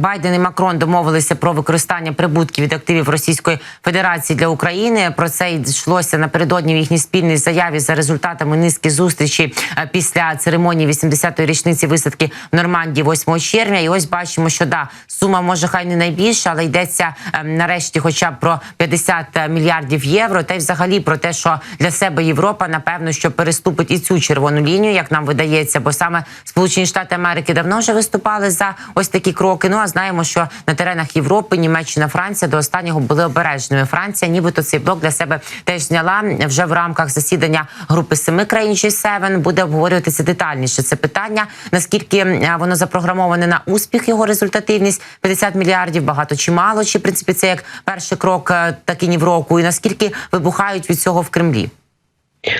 Байден і Макрон домовилися про використання прибутків від активів Російської Федерації для України. Про це йшлося напередодні в їхній спільній заяві за результатами низки зустрічей е, після церемонії 80-ї річниці висадки в Нормандії 8 червня. І ось бачимо, що да сума може хай не найбільша, але йдеться е, нарешті, хоча б про 50 мільярдів євро. Та й взагалі про те, що для себе Європа напевно що переступить і цю червону лінію, як нам видається, бо саме Сполучені Штати Америки давно вже виступали за ось такі кроки. Ну а знаємо, що на теренах Європи Німеччина, Франція до останнього були обережними. Франція, нібито цей блок для себе теж зняла вже в рамках засідання групи семи країн G7 буде обговорюватися детальніше це питання. Наскільки е, воно запрограмоване на успіх, його результативність 50 мільярдів, багато чи мало, чи в принципі це як перший крок е, таки ні в року, і наскільки вибухають від цього в Кремлі?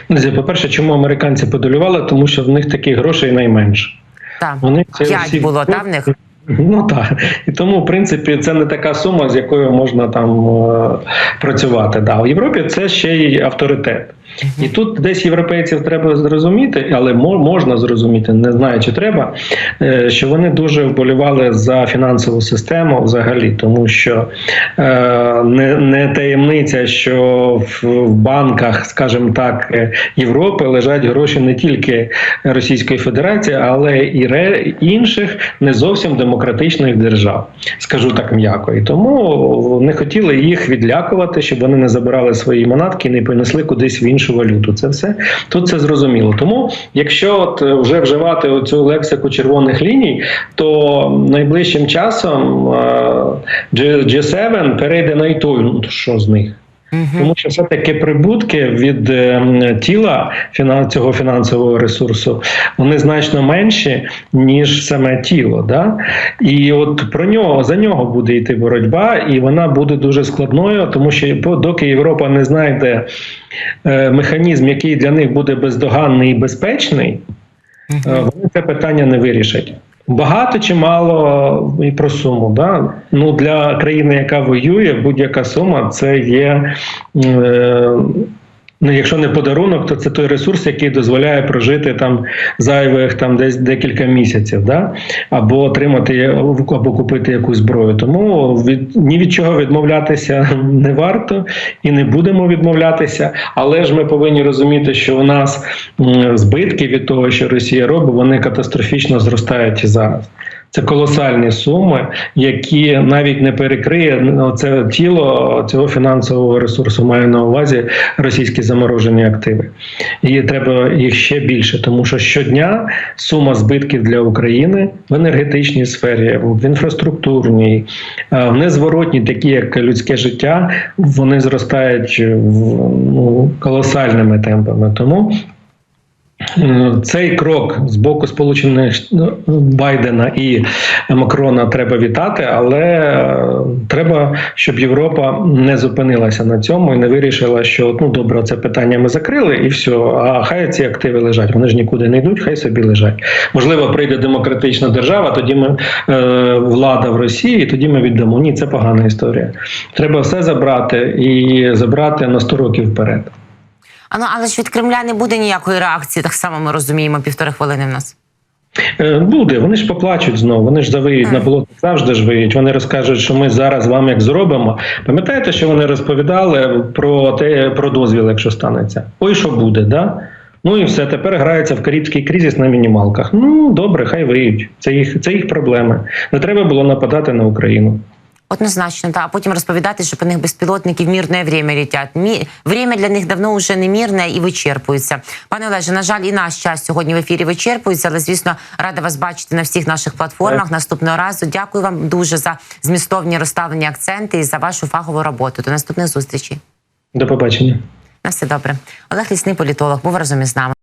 Друзі, по-перше, чому американці подолювали? Тому що в них таких грошей найменше. Так, Вони це п'ять всі- було та в них. Ну так. І тому, в принципі, це не така сума, з якою можна там е, працювати. Да. У Європі це ще й авторитет. І тут десь європейців треба зрозуміти, але мо- можна зрозуміти, не знаю, чи треба, е, що вони дуже вболівали за фінансову систему взагалі, тому що е, не, не таємниця, що в, банках, скажімо так, е, Європи лежать гроші не тільки Російської Федерації, але і інших не зовсім демократичних держав, скажу так м'яко. І тому не хотіли їх відлякувати, щоб вони не забирали свої манатки і не понесли кудись в іншу валюту. Це все тут це зрозуміло. Тому, якщо от е, вже вживати цю лексику червоних ліній, то найближчим часом е, G- G7 перейде на і той, ну що з них. Тому що все таки прибутки від е, тіла цього фінансового ресурсу вони значно менші, ніж саме тіло. Да? І от про нього за нього буде йти боротьба, і вона буде дуже складною, тому що доки Європа не знайде е, механізм, який для них буде бездоганний і безпечний, е, вони це питання не вирішать. Багато чи мало і про суму. Да? Ну, для країни, яка воює, будь-яка сума це є. Е, Ну, якщо не подарунок, то це той ресурс, який дозволяє прожити там зайвих там десь декілька місяців, да? або отримати або купити якусь зброю. Тому від ні від чого відмовлятися не варто і не будемо відмовлятися. Але ж ми повинні розуміти, що у нас збитки від того, що Росія робить, вони катастрофічно зростають і зараз. Це колосальні суми, які навіть не перекриє ну, це тіло цього фінансового ресурсу. Маю на увазі російські заморожені активи. І треба їх ще більше, тому що щодня сума збитків для України в енергетичній сфері, в інфраструктурній, е, в незворотній, такі як людське життя, вони зростають в, ну, колосальними темпами. Тому Е, цей крок з боку Сполучених Байдена і Макрона треба вітати, але е, треба, щоб Європа не зупинилася на цьому і не вирішила, що ну добре, це питання ми закрили, і все. А хай ці активи лежать. Вони ж нікуди не йдуть, хай собі лежать. Можливо, прийде демократична держава, тоді ми е, влада в Росії, тоді ми віддамо. Ні, це погана історія. Треба все забрати і забрати на 100 років вперед. А ну але ж від Кремля не буде ніякої реакції. Так само ми розуміємо. Півтори хвилини в нас. Е, Буде, вони ж поплачуть знову, вони ж завиють на болото завжди ж виють. Вони розкажуть, що ми зараз вам як зробимо. Пам'ятаєте, що вони розповідали про те, про дозвіл, якщо станеться? Ой, що буде, да? Ну і все, тепер граються в карибський кризис на мінімалках. Ну добре, хай виють. Це їх, це їх проблеми. Не треба було нападати на Україну. Однозначно, та а потім розповідати, що по них безпілотники в мирне время летять. Мі... Время для них давно вже не мирне і вичерпується. Пане Олеже, на жаль, і наш час сьогодні в ефірі вичерпується, але звісно, рада вас бачити на всіх наших платформах наступного разу. Дякую вам дуже за змістовні розставлені акценти і за вашу фахову роботу. До наступних зустрічей. До побачення. На все добре. Олег Лісний політолог був разом із нами.